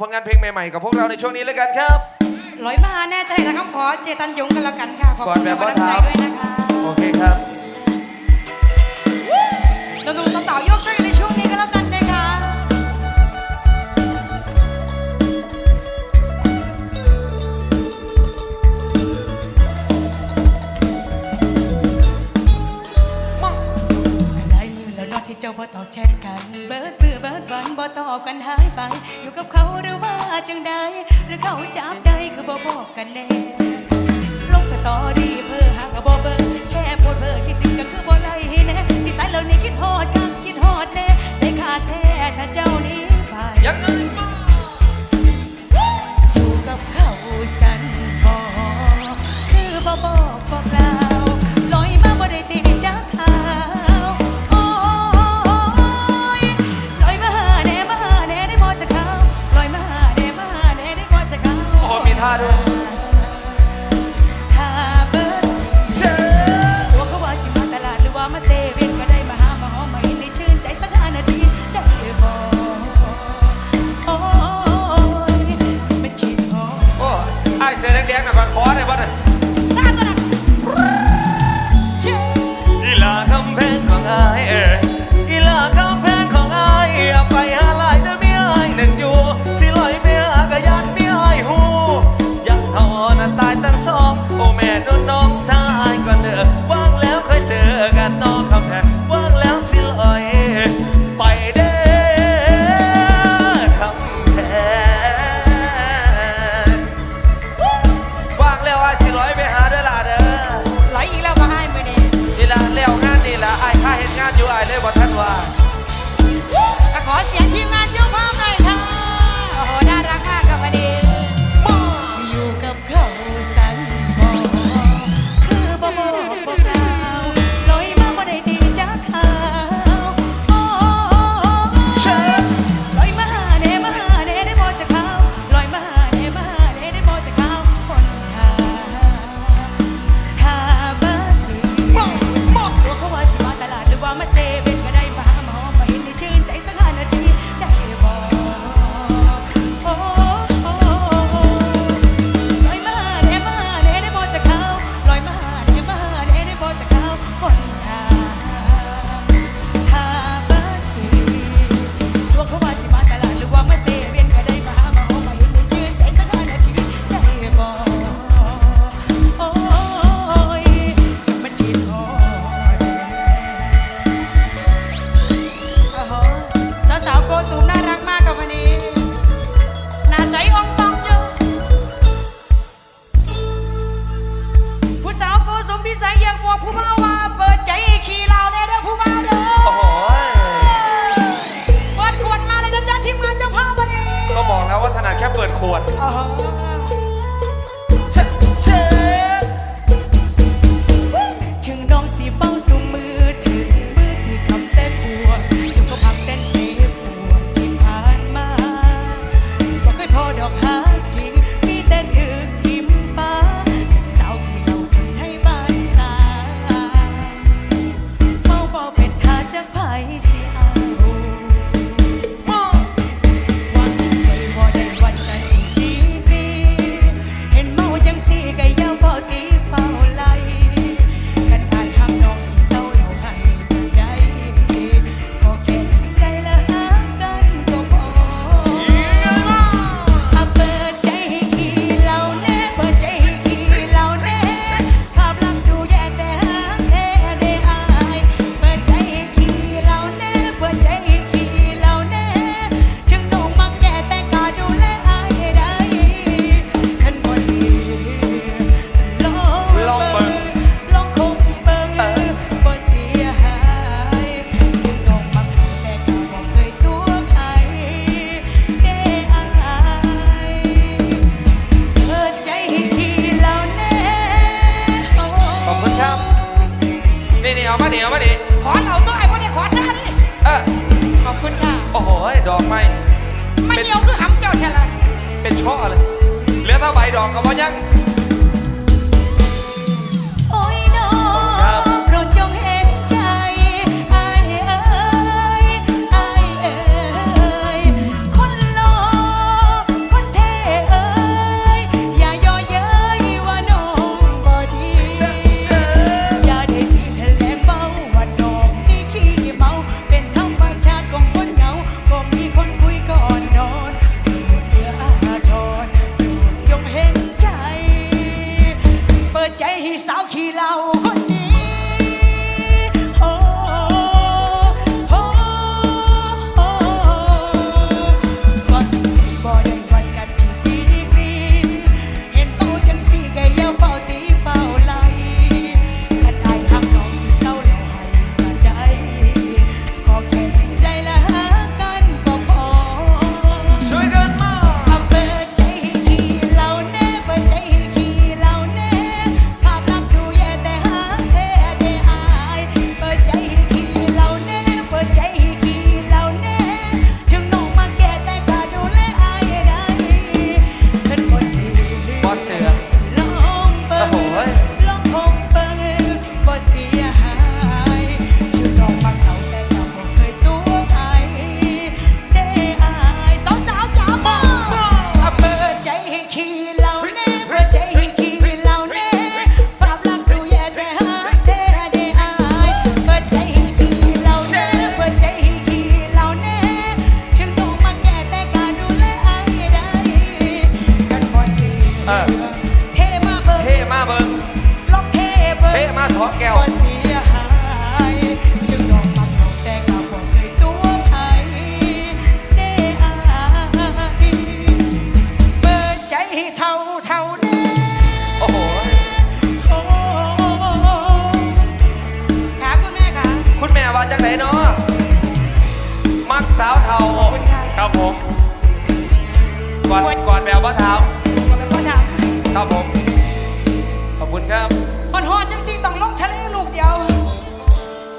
ผลงานเพลงใหม่ๆ กับพวกเราในช่วงนี้แล้วกันครับ ร้อยมาแน่ใจนะครับขอเจตันยงกันละกันค่ะ ขอบคุณกำลังใจด้วยนะคะโอเคครับ เราดูต่อโยกช่วยกันในช่วงนี้ก็แล้วกัน บ่ตอบแชทกัน เบิดเบื่อเบิดบันบ่ตอบกันหายไป อยู่กับเขาหรือว่าจังใดหรือเขาจับได้คือบ่บอกกันแน่ลงสตอรี่เพื่อหากบ่เบิร์แชร์โพดเพื่อคิดถึงกันคือบ่ไรแน่สิตายแล้วนี่คิดฮอดกักคิดฮอดแน่ใจขาดแท้ถ้าเจ้านี้ไปยังไง สื้อแดงๆหน่อยก่อนขอหน่อยบ้างชาติตัวนั้นอีหลากำแพงของอายเอ๋ยอีหลากำแพงของอายอย่าไปหาหลายเด้อมีอายหนึ่งอยู่สิลอยเมียก็ยานมีอายหูยังเท่านั้นตายตั้งสองโอ้แม่นุ่นน้องทายก่อนเด้อว่างแล้วค่อยเจอกันน้อง บอกแล้วว่าถนัดแค่เปิดขวด อ่า นี่นี่เอามาดิเอามาดิขอเราตัวไอ้พวกนี้ขอซะดิเออขอบคุณค่ะโอ้โหดอกไม้ไม่เหี่ยวคือหำเจ้าแค่ละเป็นช่ออะไรเหลือเท่าใบดอกเอาไว้ยัง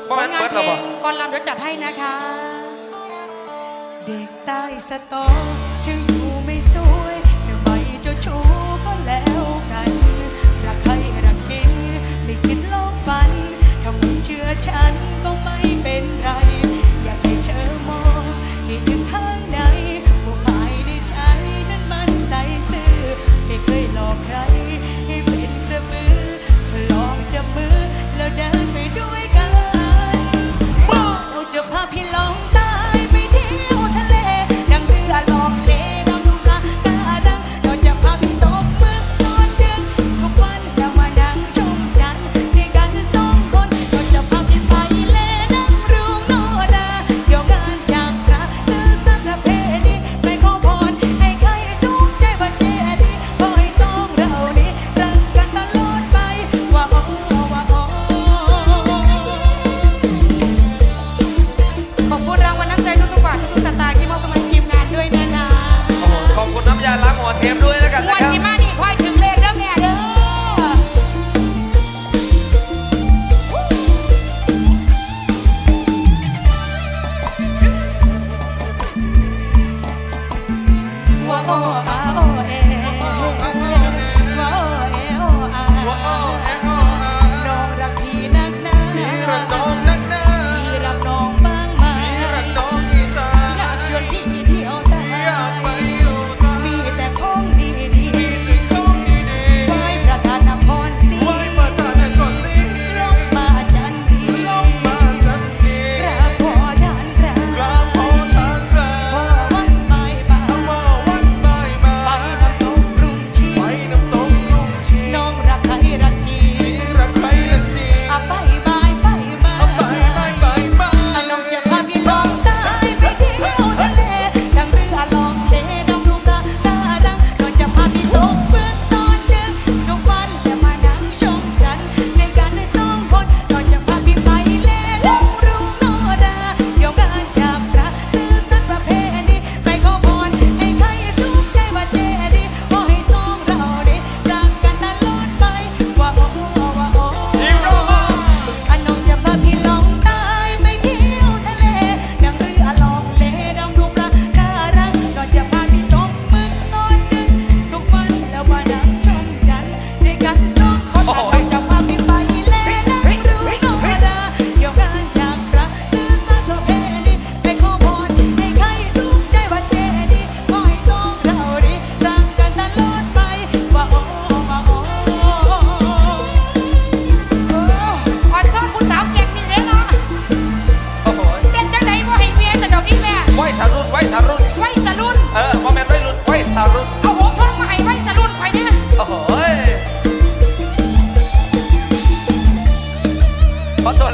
ผลงานเพลงก่อนลำเดี๋ยวจัดให้นะคะ เด็กใต้สตอชื่อยู่ไม่สวยแต่ไม่เจ้าชู้ก็แล้วกัน รักใครรักจริงไม่คิดลบฝันถ้าไม่เชื่อฉันก็ไม่เป็นไร